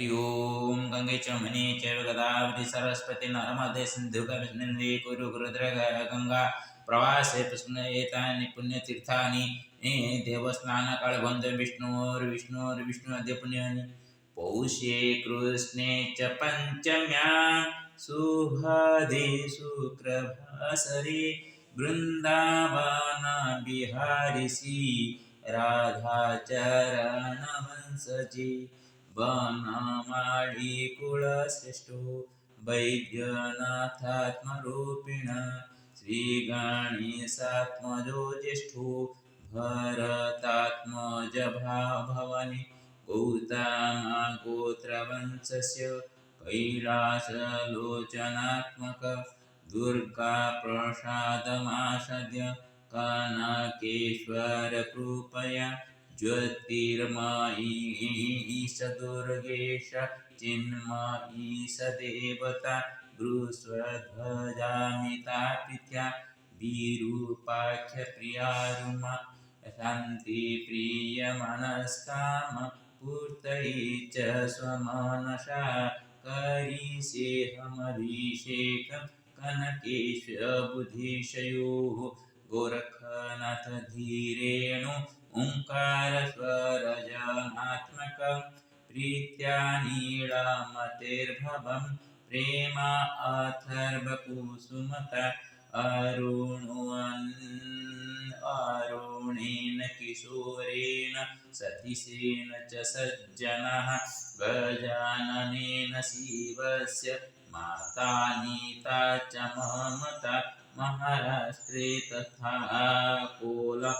हरि गंगे च मणि चैव गोदावरी सरस्वती नर्मदे सिंधु कावेरी कुरु गंगा प्रवासे एतानि पुण्यतीर्थानि। ए देवस्नानकाले वंदे विष्णोर्विष्णोर्विष्णु अद्य पुण्यानि। पौष्ये कृष्णे च पञ्चम्यां शुभदे शुक्रभासरे वृन्दावन बिहारिसि राधाचरणवंशजे वनमाळी कुलश्रेष्ठो वैद्यनाथात्मरूपिण। श्रीगणेशात्मजो ज्येष्ठो भरतात्मज भवनि गौतमा गोत्रवंशस्य कैलासलोचनात्मक। दुर्गाप्रसादमासद्य कनकेश्वरकृपया ज्योतिर्मयीश दुर्गेश चिन्मयीश देवता भ्रूस्वध्वजामिता प्रीत्या विरूपाख्यप्रियारुमा शान्तिप्रियमनस्काम पूर्तये च स्वमनसा करिषेऽहमभिषेकं कनकेशबुधिशयोः। गोरखनाथ धीरेणु ओङ्कारस्वरजनात्मकं प्रीत्या नीळमतिर्भवं प्रेम अथर्वकुसुमता अरुणोन् अरुणेन किशोरेण सतीशेन च सज्जनः गजाननेन शिवस्य माता नीता च ममता महाराष्ट्रे तथा कोलबोरगामस्य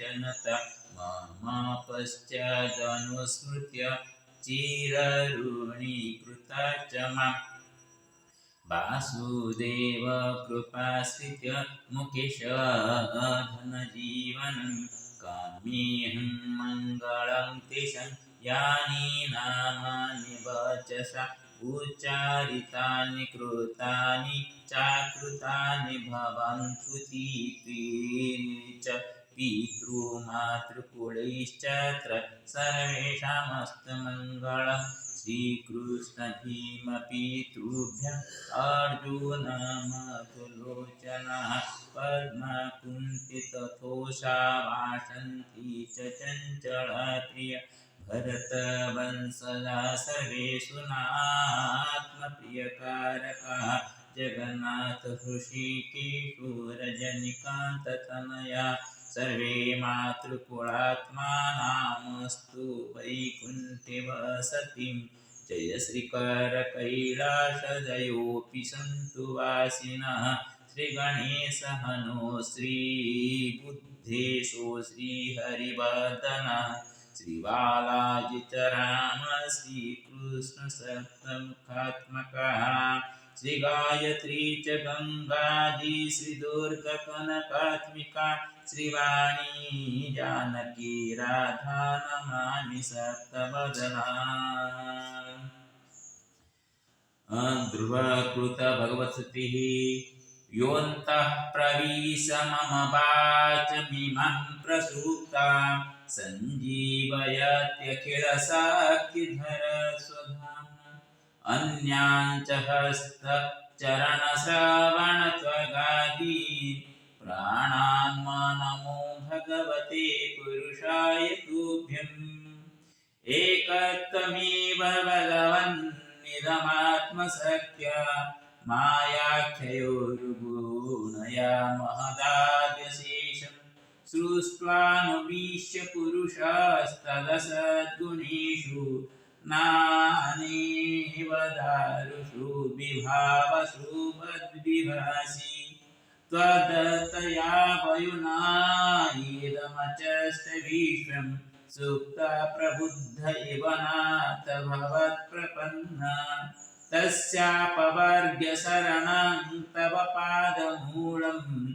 जनता मम पश्चादनुस्मृत्य चिरऋणीकृता च माम् वासुदेव कृपाश्रित्य मुकेश धनजीवनं काम्येऽहं मङ्गलं तेषां यानि नामानि वचसा उच्चारितानि कृतानि चाकृतानि भवन्तु तीर्थेनि च पितृमातृकुलैश्चत्र सर्वेषामस्तु मङ्गलम्। श्रीकृष्णभीमपितृभ्यम् अर्जुनमधुलोचनः पद्मकुन्ति तथोषा वासन्ति च चञ्चलप्रिय। भरतवंशजा सर्वेषु नात्मप्रियकारकः जगन्नाथ हृषिकेशुरजनिकान्ततनया सर्वे मातृकुलात्मानामस्तु वैकुण्ठे वसतिं। जय श्रीकरकैलासजयोऽपि सन्तु वासिनः। श्रीगणेशहनो श्रीबुद्धेशो श्रीहरिवर्धनः। श्रीबालाजि च राम श्रीकृष्णसप्तमुखात्मकः श्रीगायत्री च गङ्गाजी श्रीदुर्गकनकात्मिका श्रीवाणी जानकी, राधा नमामि सप्तवदना ध्रुवकृतभगवत्सुतिः योऽन्तः प्रविश मम वाचमिमं प्रसूक्ता सञ्जीवयत्यखिलशक्तिधर स्वधाम्ना अन्यान् च हस्तचरणश्रवणत्वगादीन् प्राणान् नमो भगवते पुरुषाय तुभ्यम्। एकत्वमेव भगवन्निदमात्मसत्या मायाख्ययोरुगुणया महदाद्यशेषम् सृष्ट्वानुवीश्य पुरुषस्तदसद्गुणेषु नानेव दारुषु विभावसु विश्वं सुप्ता प्रबुद्ध इव नाथ भवत्प्रपन्ना। तस्यापवर्ग्यशरणं तव पादमूलम्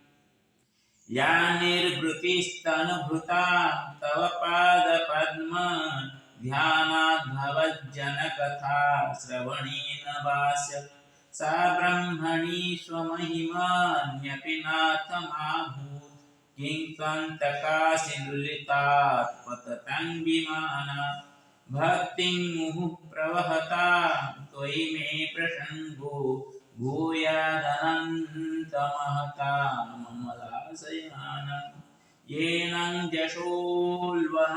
या निर्वृतिस्तनुभृता तव पादपद्म ध्यानाद्भवज्जनकथा श्रवणेन वास्य सा ब्रह्मणि स्वमहिमान्यपि नाथमाभूत् किं भक्तिं मुहुः प्रवहता त्वयि मे प्रसङ्गो। भूयादनन्तमहता ममलाशयानम् येनं जशोल्वः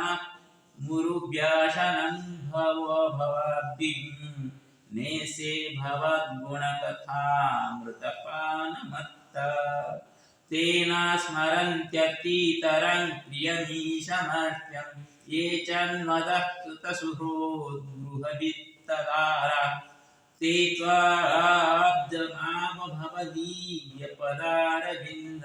मुरुव्याशनं भव नेसे भवद्गुणकथामृतपानमत्ता। तेन स्मरन्त्यतीतरं प्रियमीशमर्त्यं ये चन्मदः कृतसुहृद्गृहवित्तदारा ते त्वाब्जमामभवदीयपदारविन्द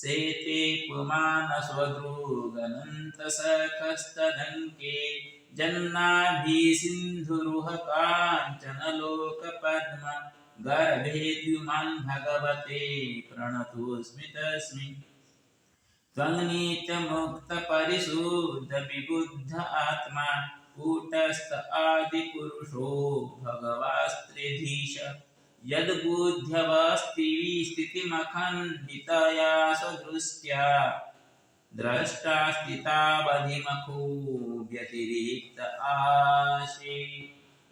सेते पुमानस्वदृगनन्तसखस्तदङ्के जन्नाभिसिन्धुरुह काञ्चनलोकपद्म गर्भेद्युमान् भगवते प्रणतोऽस्मि तस्मै त्वङ्नीत्यमुक्तपरिशुद्धविबुद्ध आत्मा कूटस्थ आदिपुरुषो भगवास्त्रिधीश यद्बुद्ध्यवस्ति स्थितिमखण्डितया स्वदृष्ट्या द्रष्टा स्थितावधिमखो व्यतिरिक्त आशे।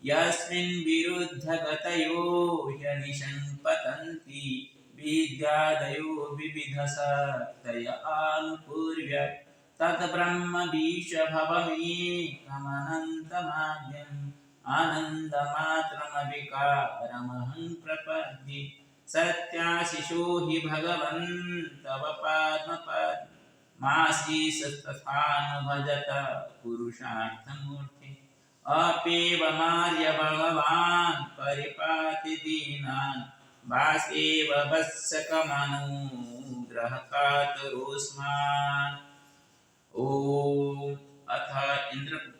यस्मिन् विरुद्धगतयो ह्यनिशं पतन्ति विद्यादयो विविधशक्तय आनुपूर्व्य। तद्ब्रह्मबीजभवमेकमनन्तमाद्यम् आनन्दमात्रमविकारमहं प्रपद्ये। सत्याशिषो हि भगवन्, तव पुरुषार्थमूर्ति। अप्येवमार्य भगवान् परिपाति दीनान् वासेव वत्सकमनुग्रहकातरोऽस्मान् ॐ अथ इन्द्रपुत्र।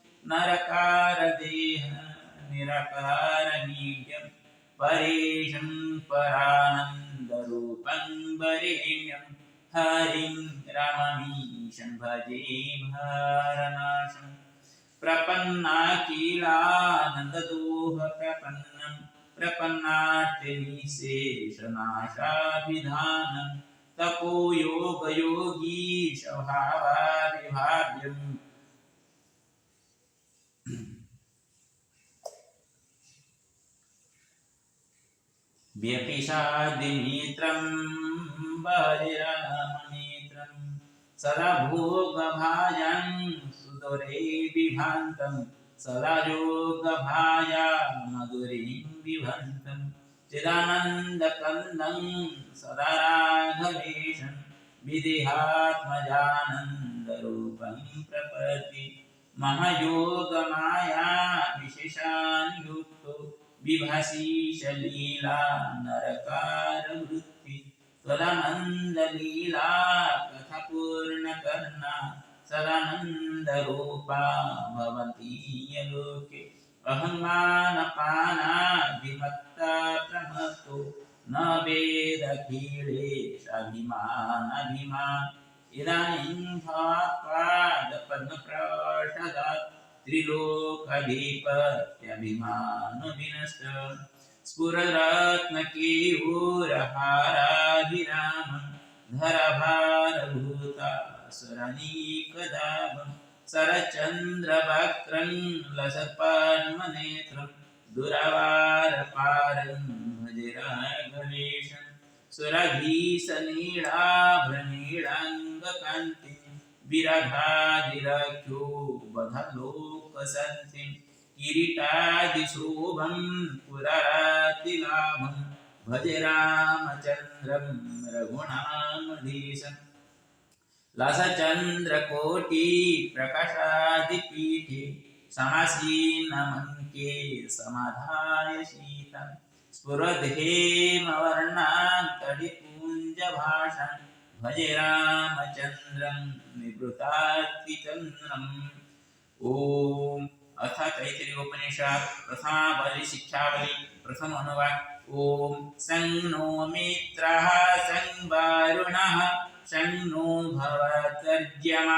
नरकारदेह निरकारमीड्यं परेशं परानन्दरूपं वरेण्यं हरिं रमणीशं भजे भारनाशं प्रपन्नाखिलानन्ददोह प्रपन्नं प्रपन्नाट्यनिशेषनाशाभिधानं तपो योगयोगीश भावाभिभाव्यम् सदा भोगभाजं सुदुरे विभान्तं सदा योगभाया मधुरीं विभन्तं चिदानन्दकन्दं सदा राघवेशं विदेहात्मजानन्दरूपं प्रपति महयोगमाया विशेषान् युक्तो लीला नरकारवृत्तिः सदानन्दलीला कथपूर्णकर्णा सदानन्दरूपा भवतीय लोके अहं मानपानाभिमत्ता प्रमत् न वेदखीलेशामानाभिमान् इदानीं धात्वा त्रिलोकधिपत्यभिमान विनष्ट स्फुररत्नकेयूरहाराभिरामं धरभारभूता सरनीकदाभं सरचन्द्रवक्त्रं लसत्पद्मनेत्रं दुरवारपारं भजे राघवेशं सुरभीसनीळाभ्रनीळाङ्गकान्तिं विरघादिरख्यो बधलोकसन्तिं किरीटादिशोभं पुररातिलाभं भजे रामचन्द्रं रघुणामधीशम् लसचन्द्रकोटि प्रकाशादिपीठे समासीनमङ्के समाधाय शीतं स्फुरद्धेमवर्णान्तडिपुञ्जभाषं भजे रामचन्द्रं निवृत्तात्रिचन्द्रम् ॐ अथ तैत्तिरीयोपनिषत् प्रथमावली शिक्षावली प्रथम अनुवाद ॐ सं नो मित्रः सं वारुणः शं नो भवतर्जमा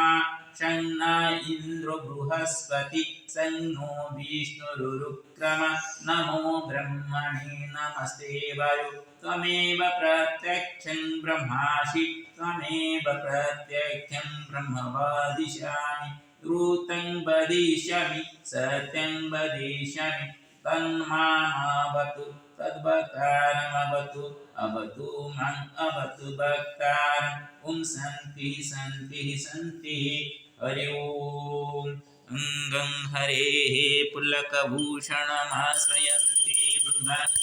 शं न इन्द्रो बृहस्पति शं नो विष्णुरुरुक्रम नमो ब्रह्मणे नमस्ते वायु। त्वमेव प्रत्यक्षं ब्रह्मासि त्वमेव प्रत्यक्षं ब्रह्मवादिशामि। वदिष्यामि ऋतं वदिष्यामि सत्यं वदिष्यामि तन्मामवतु तद्भक्तारमवतु अवतु माम् अवतु भक्तारम् ॐ सन्ति सन्ति सन्तिः हरि ॐ अङ्गं हरेः पुलकभूषणमाश्रयन्ति बृहङ्गनेव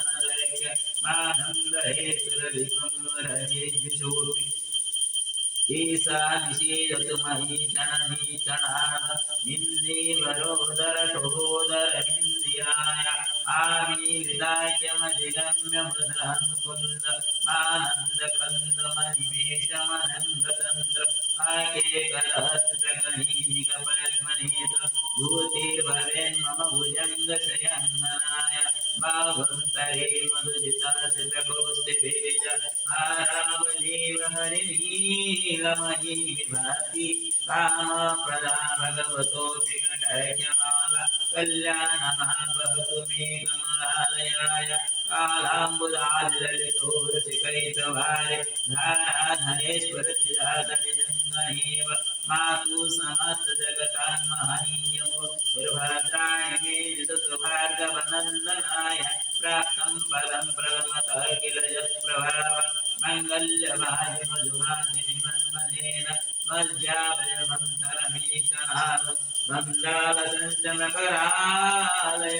रजेद्विषोऽपि ईसा निषेधतु महीषणमीषणाः निन्दीवरोदरशोदरमिन्दिराय आमीलिताख्यमधिगम्य मृदहन् कुन्द आनन्दकन्दमनिमेषमनङ्गतन्त्र आकेकरहस्त्रगणीनिकपद्मनेत्र भूतिर्भवेन्मम भुजङ्गशयङ्गनाय भावन्तरे मधुजितासितकौस्तिभेज आरावलीव हरिणीलमयी विभाति कामप्रदा भगवतोऽपि कटयमाला कल्याणमा मे कमलालयाय कालाम्बुदालिललितोरसिकैतवारे धाराधनेश्वरतिजातनिजङ्गमेव मातु समस्तजगतान् दुर्भद्राय मे विदतु भार्गवनन्दनाय प्राप्तं पदं प्रथमतः किल यत्प्रभाव मङ्गल्यमाहि मधुमासिनि मन्मनेन मज्जावयमन्तरमीकनादं मन्दालसञ्चमकरालय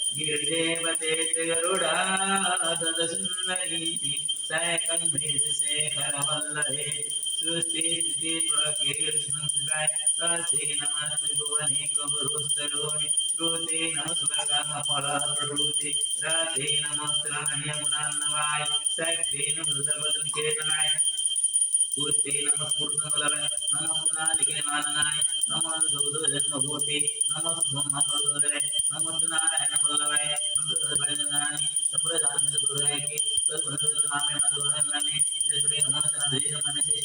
గిరిదేవతేరుడా సదసుందరీ సాయకం భేద శేఖర వల్లభే సృష్టి స్థితి ప్రకీర్తించుగా శక్తి నృదవతం చేతనాయ. गिरिदेवते गरुडादसुन्दरीति सैकं भेदशेखरवल्लभे सृष्टिस्थिति प्रकीर्षंस्काय तस्यै नमः त्रिभुवने कबुरुस्तरोणि श्रुते नमः सुखकर्मफलप्रभूति रते नमः श्रवण्यमुनान्नवाय शक्ते नमः हृदपदं चेतनाय पुष्टे नमः पूर्णबलाय नमः पुनालिके माननाय। नमः दुग्धो जन्मभूते नमः ब्रह्मसोदरे नमः नारायण बलवाय संप्रदायनानि संप्रदायके सर्वधर्मामे मधुरमने जसरे नमः तनधीर मनसे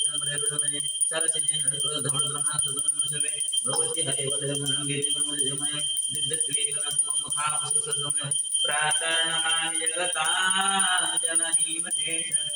संप्रदायने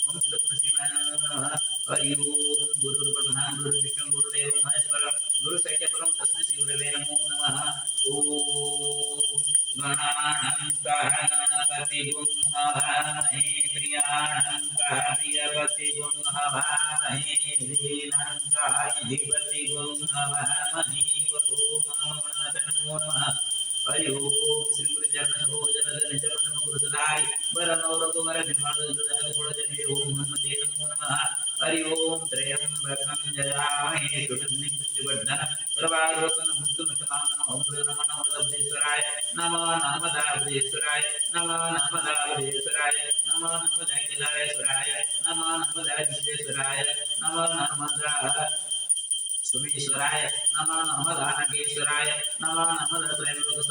हरि ओम गुरुर्ब्रह्मा गुरुर्विष्णु गुरुदेव महेश्वर गुरु सहित परम तस्मै श्री गुरवे नमो नमः ओम गणानां गणपतिगुं हवामहे प्रियाणां प्रियपतिगुं हवामहे वीराणां अधिपतिगुं हवामहे वसो नमो नमः हरि ओम श्री गुरु चरण सहोदर निज मन गुरु सदाई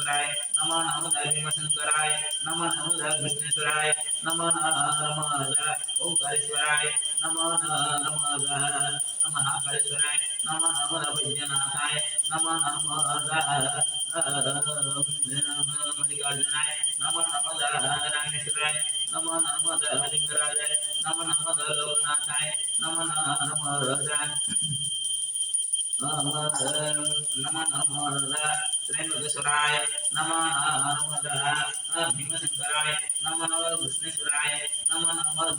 त्रैलोकेश्वराय नमो नमः भीमशंकराय नमो नमः कृष्णेश्वराय नमो नमः ओंकारेश्वराय नमो नमः नमः कालेश्वराय नमो नमः वैद्यनाथाय नमो नमः मल्लिकार्जुनाय नमो नमः रामेश्वराय नमो नमः लिंगराजाय नमो नमः लोकनाथाय नमो नमः नमो नमो त्र्यंबकेश्वराय नमो नमः भीमशंकराय नमो नमः कृष्णेश्वराय नमो नमः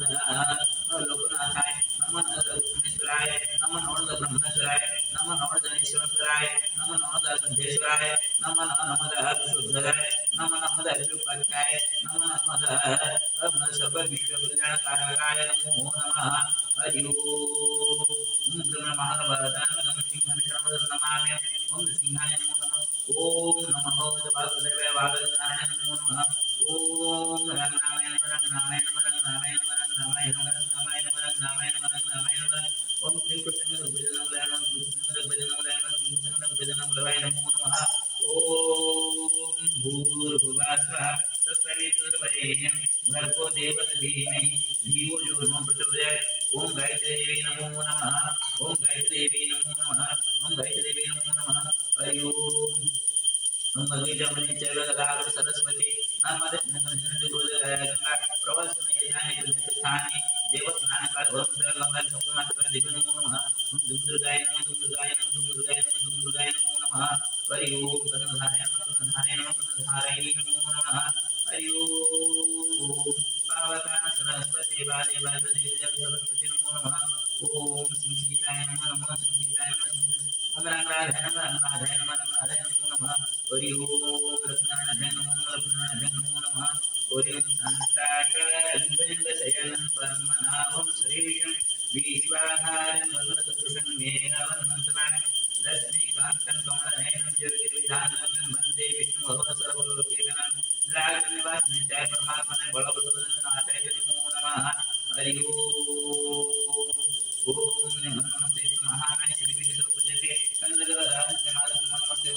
लोकनाथाय नमो नमः कृष्णेश्वराय नमो नमः ब्रह्मेश्वराय नमो नमः ईश्वरेश्वराय नमो नमः संधेश्वराय नमो नमः शुद्धराय नमो नमः विरूपाख्याय नमो सर्व विश्व नमो नमः हरि ओम सिंहाय नमामि ओम सिंहाय नमो नमः ओम नमः वासुदेवाय वादनारायण नमो नमः ओम रंगनामय नमः रंगनामय नमः रंगनामय नमः रंगनामय नमः रंगनामय नमः रंगनामय नमः रंगनामय नमः ओम श्री कृष्ण भजनमलाय नमः कृष्ण भजनमलाय नमः। कृष्ण भजनमलाय नमो नमः ओम भूर्भुवः स्वः तत्सवितुर्वरेण्यं भर्गो देवस्य धीमहि धियो यो न प्रचोदयात्। ओम गायत्री देवी नमो नमः। ओम गायत्री देवी नमो नमः। ओम गायत्री देवी नमो नमः। हरि ओम। ओम भगवती चैव गदावति सरस्वती। नर्मदे नमः गंगा प्रवास जाने के स्थाने देव स्नान का ओम गंगा सप्तमात का दिव्य नमो नमः। ओम दुम दुर्गाय नमः दुम दुर्गाय नमः दुम दुर्गाय नमः दुम दुर्गाय नमो नमः। हरि ओम। कनधाराय नमः कनधाराय नमः कनधाराय नमो नमः। हरि ओम। पावता सरस्वती वाले सरस्वती नमो नमः। ओम श्री सीताय नमो, नमः श्री सीताय नमः। ओम रंगराधाय नमः रंगराधाय नमः रंगराधाय नमो नमः। हरि ओम लक्ष्मणाधाय नमो नमः लक्ष्मणाधाय नमो नमः। हरि ओम शान्ताकारविन्द शयनं पद्मनाभं सुरेशं। विश्वाधारं भगवतपुरुषं मेघवन्मन्त्रं लक्ष्मीकान्तं कमलनयनं ज्योतिर्विधानं वंदे हरि ओम नमस्ते महामाय श्री स्वरूपजते कंदगदास्य नमस्ते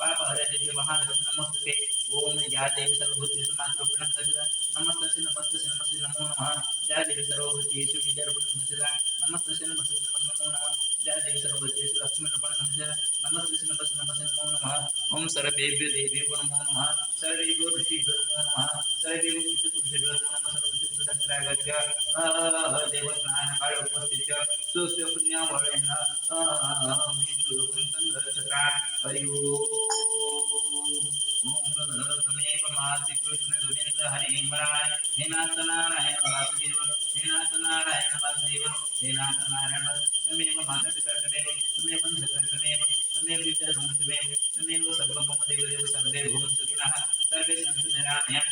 पाप हरे देवी नमस्ते ओम या देवी सदा नमस्ते नमो नमः। या देवी सर्वभूतेषु विद्यारूपिणं सदा नमस्ते नमस्ते नमस्ते, नमो नमः। ओम सर्वेभ्यो देवेभ्यो नमो नमः सर्वेभ्यो ऋषिभ्यो नमो नमः सर्वेभ्यो पितृपुरुषेभ्यो नमो नमः सर्वपितृपुरुषात्रागत्य देवस्नानकाल उपस्थित्य स्वस्य पुण्यावळेन विष्णुरूपं संरक्षता हरि ओम तमेव मासि कृष्ण गोविंद हरे मराय हे नाथ नारायण वासुदेव हे नाथ नारायण वासुदेव हे नारायण तमेव माता पिता तमेव तमेव बन्धुकः तमेव तमेव विद्याधूम तमेव तमेव सर्वं मम देवदेव सर्वे भूमि सुखिनः सर्वे सन्तु निरामया